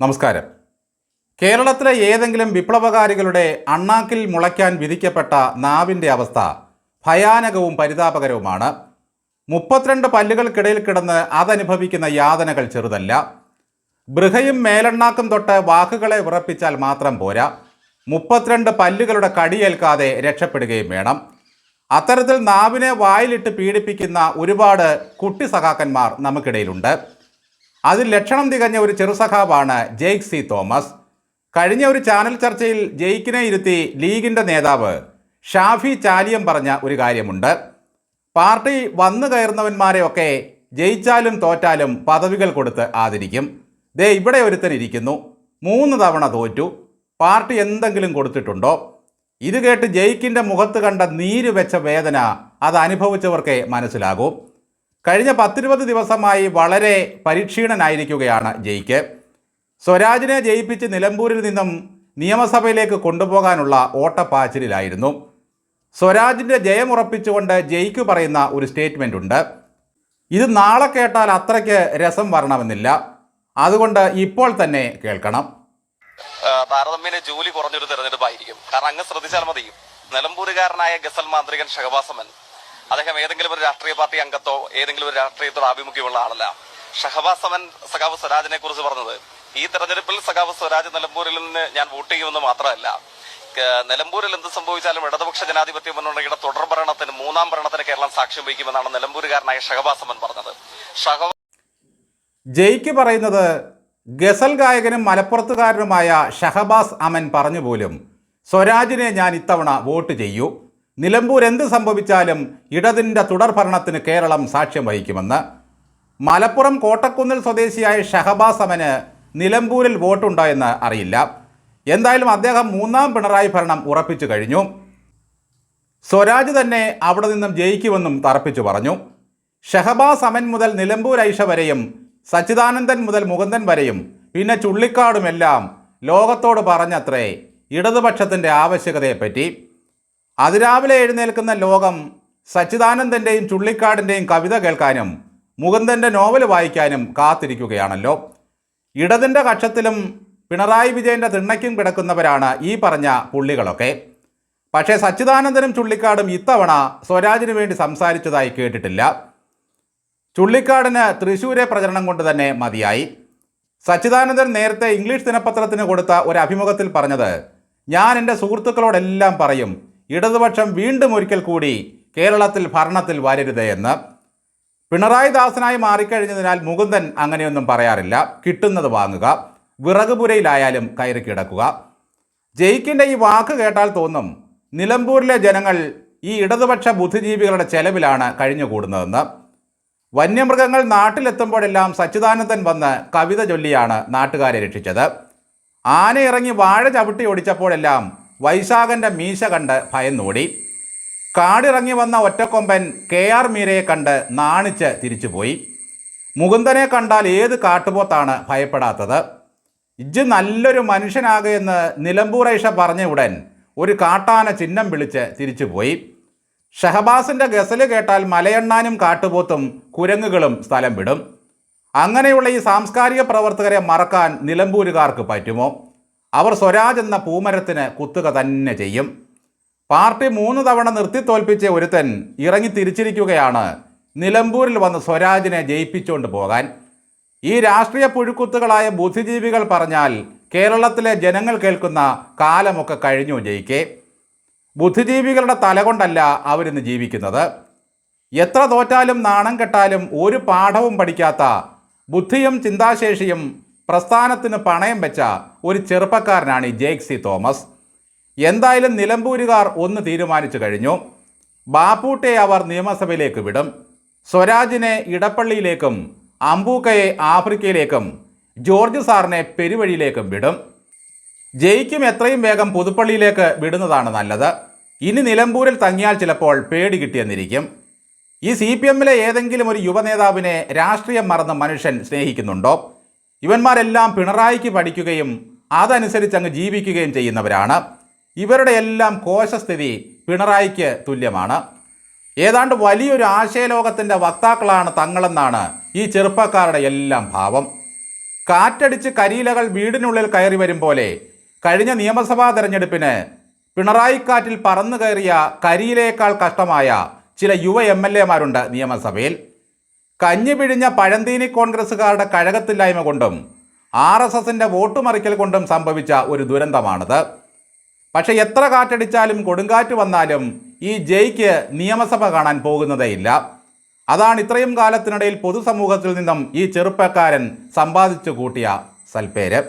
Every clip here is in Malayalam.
നമസ്കാരം. കേരളത്തിലെ ഏതെങ്കിലും വിപ്ലവകാരികളുടെ അണ്ണാക്കിൽ മുളയ്ക്കാൻ വിധിക്കപ്പെട്ട നാവിന്റെ അവസ്ഥ ഭയാനകവും പരിതാപകരവുമാണ്. മുപ്പത്തിരണ്ട് പല്ലുകൾക്കിടയിൽ കിടന്ന് അതനുഭവിക്കുന്ന യാതനകൾ ചെറുതല്ല. ബൃഹയും മേലെണ്ണാക്കും തൊട്ട് വാക്കുകളെ ഉറപ്പിച്ചാൽ മാത്രം പോരാ. മുപ്പത്തിരണ്ട് പല്ലുകളുടെ കടിയേൽക്കാതെ രക്ഷപ്പെടുകയും വേണം. അത്തരത്തിൽ നാവിനെ വായിലിട്ട് പീഡിപ്പിക്കുന്ന ഒരുപാട് കുട്ടി സഖാക്കന്മാർ നമുക്കിടയിലുണ്ട്. അതിൽ ലക്ഷണം തികഞ്ഞ ഒരു ചെറുസഖാവാണ് ജെയ്ക് സി തോമസ്. കഴിഞ്ഞ ഒരു ചാനൽ ചർച്ചയിൽ ജെയ്ക്കിനെ ഇരുത്തി ലീഗിന്റെ നേതാവ് ഷാഫി ചാലിയം പറഞ്ഞ ഒരു കാര്യമുണ്ട്. പാർട്ടി വന്നു കയറുന്നവന്മാരെയൊക്കെ ജയിച്ചാലും തോറ്റാലും പദവികൾ കൊടുത്ത് ആദരിക്കും. ദേ ഇവിടെ ഒരുത്തൻ ഇരിക്കുന്നു. മൂന്ന് തവണ തോറ്റു. പാർട്ടി എന്തെങ്കിലും കൊടുത്തിട്ടുണ്ടോ? ഇത് കേട്ട് ജയിക്കിന്റെ മുഖത്ത് കണ്ട നീര് വെച്ച വേദന അത് അനുഭവിച്ചവർക്കേ മനസ്സിലാകൂ. കഴിഞ്ഞ പത്തിരുപത് ദിവസമായി വളരെ പരിക്ഷീണനായിരിക്കുകയാണ് ജയിക്ക്. സ്വരാജിനെ ജയിപ്പിച്ച് നിലമ്പൂരിൽ നിന്നും നിയമസഭയിലേക്ക് കൊണ്ടുപോകാനുള്ള ഓട്ടപ്പാച്ചിലായിരുന്നു. സ്വരാജിന്റെ ജയമുറപ്പിച്ചുകൊണ്ട് ജയിക്ക് പറയുന്ന ഒരു സ്റ്റേറ്റ്മെന്റ് ഉണ്ട് ഇത് നാളെ കേട്ടാൽ അത്രയ്ക്ക് രസം വരണമെന്നില്ല. അതുകൊണ്ട് ഇപ്പോൾ തന്നെ കേൾക്കണം. താരതമ്യേന ജോലി കുറഞ്ഞൊരു തെരഞ്ഞെടുപ്പായിരിക്കും. കാരണം അങ്ങ് ശ്രദ്ധിച്ചാൽ മതി നിലമ്പൂരുകാരനായ ഗസൽ മാന്ത്രികൻ ഷഹബാസമൻ അദ്ദേഹം ഏതെങ്കിലും ഒരു രാഷ്ട്രീയ പാർട്ടി അംഗത്തോ ഏതെങ്കിലും ഒരു രാഷ്ട്രീയത്തോട് ആഭിമുഖ്യമുള്ള ആളല്ല. ഷഹബാസ് സമൻ സഖാവ് സ്വരാജിനെ കുറിച്ച് പറഞ്ഞത് ഈ തെരഞ്ഞെടുപ്പിൽ സഖാവ് സ്വരാജ് നിലമ്പൂരിൽ നിന്ന് ഞാൻ വോട്ട് ചെയ്യുമെന്ന് മാത്രമല്ല നിലമ്പൂരിൽ എന്ത് സംഭവിച്ചാലും ഇടതുപക്ഷ ജനാധിപത്യ മുന്നണിയുടെ തുടർ ഭരണത്തിന് മൂന്നാം ഭരണത്തിന് കേരളം സാക്ഷ്യം വഹിക്കുമെന്നാണ് നിലമ്പൂരുകാരനായ ഷഹബാസമൻ പറഞ്ഞത്. ജയിക്ക് പറയുന്നത് ഗസൽ ഗായകനും മലപ്പുറത്തുകാരനുമായ ഷഹബാസ് അമൻ പറഞ്ഞു പോലും സ്വരാജിനെ ഞാൻ ഇത്തവണ വോട്ട് ചെയ്യൂ. നിലമ്പൂർ എന്ത് സംഭവിച്ചാലും ഇടതിന്റെ തുടർ ഭരണത്തിന് കേരളം സാക്ഷ്യം വഹിക്കുമെന്ന്. മലപ്പുറം കോട്ടക്കുന്നിൽ സ്വദേശിയായ ഷഹബാസ് അമന് നിലമ്പൂരിൽ വോട്ടുണ്ടോ എന്ന് അറിയില്ല. എന്തായാലും അദ്ദേഹം മൂന്നാം പിണറായി ഭരണം ഉറപ്പിച്ചു കഴിഞ്ഞു. സ്വരാജ് തന്നെ അവിടെ നിന്നും ജയിക്കുമെന്നും തറപ്പിച്ചു പറഞ്ഞു. ഷഹബാസ് അമൻ മുതൽ നിലമ്പൂർ ഐഷ വരെയും സച്ചിദാനന്ദൻ മുതൽ മുകുന്ദൻ വരെയും പിന്നെ ചുള്ളിക്കാടുമെല്ലാം ലോകത്തോട് പറഞ്ഞത്രേ ഇടതുപക്ഷത്തിന്റെ ആവശ്യകതയെപ്പറ്റി. അതിരാവിലെ എഴുന്നേൽക്കുന്ന ലോകം സച്ചിദാനന്ദന്റെയും ചുള്ളിക്കാടിന്റെയും കവിത കേൾക്കാനും മുകുന്ദന്റെ നോവൽ വായിക്കാനും കാത്തിരിക്കുകയാണല്ലോ. ഇടതിന്റെ കക്ഷത്തിലും പിണറായി വിജയന്റെ തിണ്ണയ്ക്കും കിടക്കുന്നവരാണ് ഈ പറഞ്ഞ പുള്ളികളൊക്കെ. പക്ഷേ സച്ചിദാനന്ദനും ചുള്ളിക്കാടും ഇത്തവണ സ്വരാജിന് വേണ്ടി സംസാരിച്ചതായി കേട്ടിട്ടില്ല. ചുള്ളിക്കാടിന് തൃശ്ശൂരെ പ്രചരണം കൊണ്ട് തന്നെ മതിയായി. സച്ചിദാനന്ദൻ നേരത്തെ ഇംഗ്ലീഷ് ദിനപത്രത്തിന് കൊടുത്ത ഒരു അഭിമുഖത്തിൽ പറഞ്ഞത് ഞാൻ എന്റെ സുഹൃത്തുക്കളോടെല്ലാം പറയും ഇടതുപക്ഷം വീണ്ടും ഒരിക്കൽ കൂടി കേരളത്തിൽ ഭരണത്തിൽ വരരുത് എന്ന്. പിണറായി ദാസനായി മാറിക്കഴിഞ്ഞതിനാൽ മുകുന്ദൻ അങ്ങനെയൊന്നും പറയാറില്ല. കിട്ടുന്നത് വാങ്ങുക വിറകുപുരയിലായാലും കയറി കിടക്കുക. ജയിക്കിന്റെ ഈ വാക്ക് കേട്ടാൽ തോന്നും നിലമ്പൂരിലെ ജനങ്ങൾ ഈ ഇടതുപക്ഷ ബുദ്ധിജീവികളുടെ ചെലവിലാണ് കഴിഞ്ഞുകൂടുന്നതെന്ന്. വന്യമൃഗങ്ങൾ നാട്ടിലെത്തുമ്പോഴെല്ലാം സച്ചിദാനന്ദൻ വന്ന് കവിത ചൊല്ലിയാണ് നാട്ടുകാരെ രക്ഷിച്ചത്. ആന ഇറങ്ങി വാഴ ചവിട്ടി ഒടിച്ചപ്പോഴെല്ലാം വൈശാഖന്റെ മീശ കണ്ട് ഭയന്നോടി. കാടിറങ്ങി വന്ന ഒറ്റക്കൊമ്പൻ കെ ആർ മീരയെ കണ്ട് നാണിച്ച് തിരിച്ചുപോയി. മുകുന്ദനെ കണ്ടാൽ ഏത് കാട്ടുപോത്താണ് ഭയപ്പെടാത്തത്? ഇജ് നല്ലൊരു മനുഷ്യനാകുമെന്ന് നിലമ്പൂർ ഐഷ പറഞ്ഞ ഉടൻ ഒരു കാട്ടാന ചിഹ്നം വിളിച്ച് തിരിച്ചുപോയി. ഷഹബാസിന്റെ ഗസൽ കേട്ടാൽ മലയണ്ണാനും കാട്ടുപോത്തും കുരങ്ങുകളും സ്ഥലം വിടും. അങ്ങനെയുള്ള ഈ സാംസ്കാരിക പ്രവർത്തകരെ മറക്കാൻ നിലമ്പൂരുകാർക്ക് പറ്റുമോ? അവർ സ്വരാജ് എന്ന പൂമരത്തിന് കുത്തുക തന്നെ ചെയ്യും. പാർട്ടി മൂന്ന് തവണ നിർത്തി നിർത്തിത്തോൽപ്പിച്ച ഒരുത്തൻ ഇറങ്ങി തിരിച്ചിരിക്കുകയാണ്. നിലമ്പൂരിൽ വന്ന് സ്വരാജിനെ ജയിപ്പിച്ചുകൊണ്ട് പോകാൻ. ഈ രാഷ്ട്രീയ പുഴുക്കുത്തുകളായ ബുദ്ധിജീവികൾ പറഞ്ഞാൽ കേരളത്തിലെ ജനങ്ങൾ കേൾക്കുന്ന കാലമൊക്കെ കഴിഞ്ഞു ജയിക്കേ. ബുദ്ധിജീവികളുടെ തലകൊണ്ടല്ല അവരിന്ന് ജീവിക്കുന്നത്. എത്ര തോറ്റാലും നാണം കെട്ടാലും ഒരു പാഠവും പഠിക്കാത്ത ബുദ്ധിയും ചിന്താശേഷിയും പ്രസ്ഥാനത്തിന് പണയം വെച്ച ഒരു ചെറുപ്പക്കാരനാണ് ഈ ജേക്ക് സി തോമസ്. എന്തായാലും നിലമ്പൂരുകാർ ഒന്ന് തീരുമാനിച്ചു കഴിഞ്ഞു. ബാപ്പൂട്ടെ അവർ നിയമസഭയിലേക്ക് വിടും. സ്വരാജിനെ ഇടപ്പള്ളിയിലേക്കും അമ്പൂക്കയെ ആഫ്രിക്കയിലേക്കും ജോർജ് സാറിനെ പെരുവഴിയിലേക്കും വിടും. ജയിക്കും എത്രയും വേഗം പുതുപ്പള്ളിയിലേക്ക് വിടുന്നതാണ് നല്ലത്. ഇനി നിലമ്പൂരിൽ തങ്ങിയാൽ ചിലപ്പോൾ പേടി കിട്ടിയെന്നിരിക്കും. ഈ സി പി എമ്മിലെ ഏതെങ്കിലും ഒരു യുവനേതാവിനെ രാഷ്ട്രീയം മറന്ന് മനുഷ്യൻ സ്നേഹിക്കുന്നുണ്ടോ? ഇവന്മാരെല്ലാം പിണറായിക്ക് പഠിക്കുകയും അതനുസരിച്ച് അങ്ങ് ജീവിക്കുകയും ചെയ്യുന്നവരാണ്. ഇവരുടെ എല്ലാം കോശസ്ഥിതി പിണറായിക്ക് തുല്യമാണ്. ഏതാണ്ട് വലിയൊരു ആശയലോകത്തിന്റെ വക്താക്കളാണ് തങ്ങളെന്നാണ് ഈ ചെറുപ്പക്കാരുടെ എല്ലാം ഭാവം. കാറ്റടിച്ച് കരിയിലകൾ വീടിനുള്ളിൽ കയറി വരും പോലെ കഴിഞ്ഞ നിയമസഭാ തെരഞ്ഞെടുപ്പിന് പിണറായിക്കാറ്റിൽ പറന്നു കയറിയ കരിയിലേക്കാൾ കഷ്ടമായ ചില യുവ എം എൽ എമാരുണ്ട് നിയമസഭയിൽ. കഞ്ഞി പിഴിഞ്ഞ പഴന്തീനി കോൺഗ്രസ്സുകാരുടെ കഴകത്തില്ലായ്മ കൊണ്ടും ആർ എസ് എസിന്റെ വോട്ട് മറിക്കൽ കൊണ്ടും സംഭവിച്ച ഒരു ദുരന്തമാണിത്. പക്ഷെ എത്ര കാറ്റടിച്ചാലും കൊടുങ്കാറ്റ് വന്നാലും ഈ ജയ്ക്ക് നിയമസഭ കാണാൻ പോകുന്നതേയില്ല. അതാണ് ഇത്രയും കാലത്തിനിടയിൽ പൊതുസമൂഹത്തിൽ നിന്നും ഈ ചെറുപ്പക്കാരൻ സമ്പാദിച്ചു കൂട്ടിയ സൽപ്പേര്.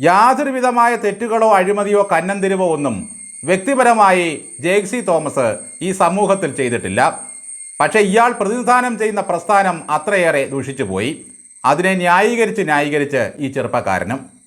യാതൊരുവിധമായ തെറ്റുകളോ അഴിമതിയോ കന്നന്തിരിവോ ഒന്നും വ്യക്തിപരമായി ജെയ്സി തോമസ് ഈ സമൂഹത്തിൽ ചെയ്തിട്ടില്ല. പക്ഷേ ഇയാൾ പ്രതിനിധാനം ചെയ്യുന്ന പ്രസ്ഥാനം അത്രയേറെ ദൂഷിച്ചു പോയി അതിനെ ന്യായീകരിച്ച് ന്യായീകരിച്ച് ഈ ചെറുപ്പക്കാരനും